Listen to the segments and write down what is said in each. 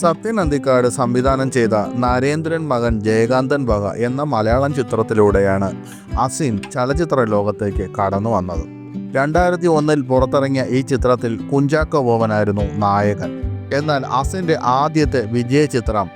സത്യൻ അന്തിക്കാട് സംവിധാനം ചെയ്ത നരേന്ദ്രൻ മകൻ ജയകാന്തൻ വക എന്ന മലയാളം ചിത്രത്തിലൂടെയാണ് അസിൻ ചലച്ചിത്ര ലോകത്തേക്ക് കടന്നു വന്നത്. രണ്ടായിരത്തി ഒന്നിൽ പുറത്തിറങ്ങിയ ഈ ചിത്രത്തിൽ കുഞ്ചാക്കോ ബോവനായിരുന്നു നായകൻ. എന്നാൽ അസിന്റെ ആദ്യത്തെ വിജയ ചിത്രം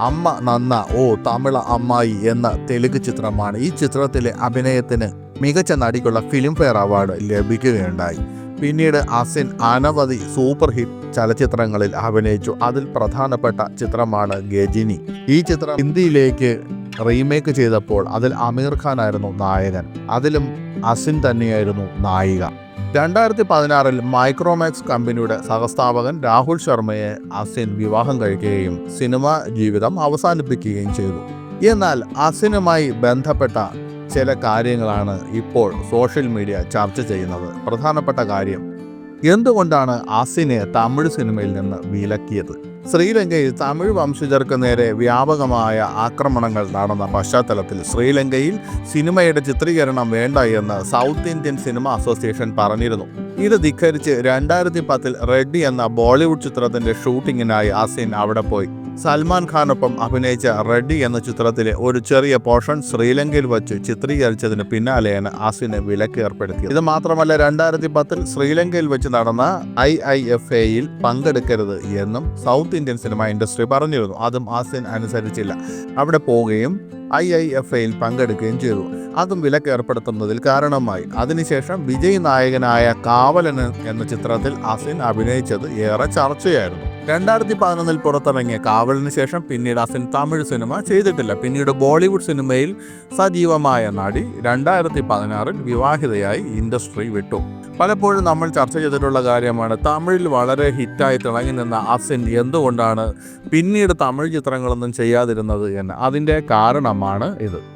അമ്മ നന്ന ഓ തമിള അമ്മായി എന്ന തെലുങ്ക് ചിത്രമാണ്. ഈ ചിത്രത്തിലെ അഭിനയത്തിന് മികച്ച നടിക്കുള്ള ഫിലിംഫെയർ അവാർഡ് ലഭിക്കുകയുണ്ടായി. പിന്നീട് അസിൻ അനവധി സൂപ്പർ ഹിറ്റ് ചലച്ചിത്രങ്ങളിൽ അഭിനയിച്ചു. അതിൽ പ്രധാനപ്പെട്ട ചിത്രമാണ് ഗജിനി. ഈ ചിത്രം ഹിന്ദിയിലേക്ക് റീമേക്ക് ചെയ്തപ്പോൾ അതിൽ അമീർ ഖാൻ ആയിരുന്നു നായകൻ. അതിലും അസിൻ തന്നെയായിരുന്നു നായിക. രണ്ടായിരത്തി പതിനാറിൽ മൈക്രോമാക്സ് കമ്പനിയുടെ സഹസ്ഥാപകൻ രാഹുൽ ശർമ്മയെ അസിൻ വിവാഹം കഴിക്കുകയും സിനിമാ ജീവിതം അവസാനിപ്പിക്കുകയും ചെയ്തു. എന്നാൽ അസിനുമായി ബന്ധപ്പെട്ട ചില കാര്യങ്ങളാണ് ഇപ്പോൾ സോഷ്യൽ മീഡിയ ചർച്ച ചെയ്യുന്നത്. പ്രധാനപ്പെട്ട കാര്യം എന്തുകൊണ്ടാണ് അസിനെ തമിഴ് സിനിമയിൽ നിന്ന് വിലക്കിയത്? ശ്രീലങ്കയിൽ തമിഴ് വംശജർക്ക് നേരെ വ്യാപകമായ ആക്രമണങ്ങൾ നടന്ന പശ്ചാത്തലത്തിൽ ശ്രീലങ്കയിൽ സിനിമയുടെ ചിത്രീകരണം വേണ്ട എന്ന് സൗത്ത് ഇന്ത്യൻ സിനിമ അസോസിയേഷൻ പറഞ്ഞിരുന്നു. ഇത് ധിക്കരിച്ച് രണ്ടായിരത്തി പത്തിൽ റെഡ്ഡി എന്ന ബോളിവുഡ് ചിത്രത്തിന്റെ ഷൂട്ടിങ്ങിനായി അസിൻ അവിടെ പോയി. സൽമാൻ ഖാനൊപ്പം അഭിനയിച്ച റെഡ്ഡി എന്ന ചിത്രത്തിലെ ഒരു ചെറിയ പോർഷൻ ശ്രീലങ്കയിൽ വച്ച് ചിത്രീകരിച്ചതിന് പിന്നാലെയാണ് ആസിന് വിലക്ക് ഏർപ്പെടുത്തിയത്. ഇത് മാത്രമല്ല രണ്ടായിരത്തി പത്തിൽ ശ്രീലങ്കയിൽ വെച്ച് നടന്ന ഐ ഐ എഫ് എയിൽ പങ്കെടുക്കരുത് എന്നും സൗത്ത് ഇന്ത്യൻ സിനിമ ഇൻഡസ്ട്രി പറഞ്ഞിരുന്നു. അതും ആസിൻ അനുസരിച്ചില്ല. അവിടെ പോവുകയും ഐ ഐ എഫ് എയിൽ പങ്കെടുക്കുകയും ചെയ്തു. അതും വിലക്ക് ഏർപ്പെടുത്തുന്നതിൽ കാരണമായി. അതിനുശേഷം വിജയ് നായകനായ കാവലന് എന്ന ചിത്രത്തിൽ അസിൻ അഭിനയിച്ചത് ഏറെ ചർച്ചയായിരുന്നു. രണ്ടായിരത്തി പതിനൊന്നിൽ പുറത്തിറങ്ങിയ കാവലിന് ശേഷം പിന്നീട് അസിൻ തമിഴ് സിനിമ ചെയ്തിട്ടില്ല. പിന്നീട് ബോളിവുഡ് സിനിമയിൽ സജീവമായ നടി രണ്ടായിരത്തി പതിനാറിൽ വിവാഹിതയായി ഇൻഡസ്ട്രി വിട്ടു. പലപ്പോഴും നമ്മൾ ചർച്ച ചെയ്തിട്ടുള്ള കാര്യമാണ് തമിഴിൽ വളരെ ഹിറ്റായി തിളങ്ങി നിന്ന അസിൻ എന്തുകൊണ്ടാണ് പിന്നീട് തമിഴ് ചിത്രങ്ങളൊന്നും ചെയ്യാതിരുന്നത് എന്ന്. അതിന്റെ കാരണമാണ് ഇത്.